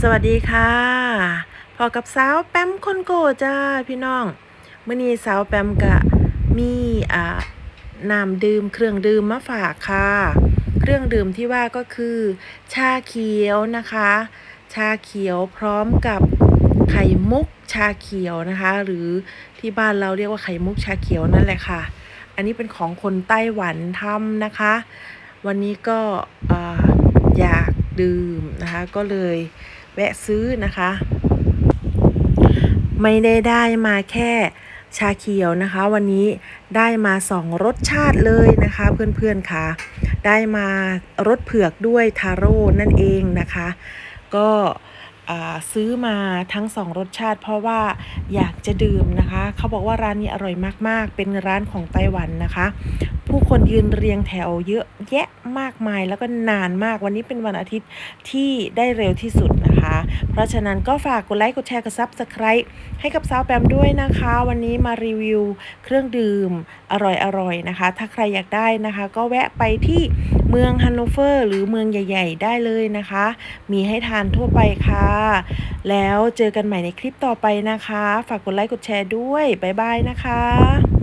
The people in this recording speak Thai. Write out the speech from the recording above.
สวัสดีค่ะพอกับสาวแปมคนโกจ้าพี่น้องเมื้อนี้สาวแปมกะมีอ่าน้ำดื่มเครื่องดื่มมาฝากค่ะ เครื่องดื่มที่ว่าก็คือ ชาเขียวนะคะ ชาเขียวพร้อมกับไข่มุกชาเขียวนะคะ หรือที่บ้านเราเรียกว่าไข่มุกชาเขียวนั่นแหละค่ะ อันนี้เป็นของคนไต้หวันทำนะคะ วันนี้ก็อ่าอยากดื่มนะคะก็เลย แวะซื้อนะคะ ไม่ได้ได้มาแค่ชาเขียวนะคะ วันนี้ได้มาสองรสชาติเลยนะคะ เพื่อนๆค่ะได้มารสเผือกด้วยทาโร่นั่นเองนะคะ ก็ซื้อมาทั้งสองรสชาติ เพราะว่าอยากจะดื่มนะคะ เขาบอกว่าร้านนี้อร่อยมากๆ เป็นร้านของไต้หวันนะคะ ผู้คนยืนเรียงแถวเยอะแยะมากมายแล้วก็นานมากวันนี้เป็นวันอาทิตย์ที่ได้เร็วที่สุดนะคะ เพราะฉะนั้นก็ฝากกดไลค์กดแชร์กดซับสไคร b ์ให้กับสาวแปมด้วยนะคะ วันนี้มารีวิวเครื่องดื่มอร่อยๆนะคะ ถ้าใครอยากได้นะคะ ก็แวะไปที่เมืองฮันโนเวอร์หรือเมืองใหญ่ ๆ ได้เลยนะคะ มีให้ทานทั่วไปค่ะ แล้วเจอกันใหม่ในคลิปต่อไปนะคะ ฝากกดไลค์กดแชร์ด้วย บ๊ายบายนะคะ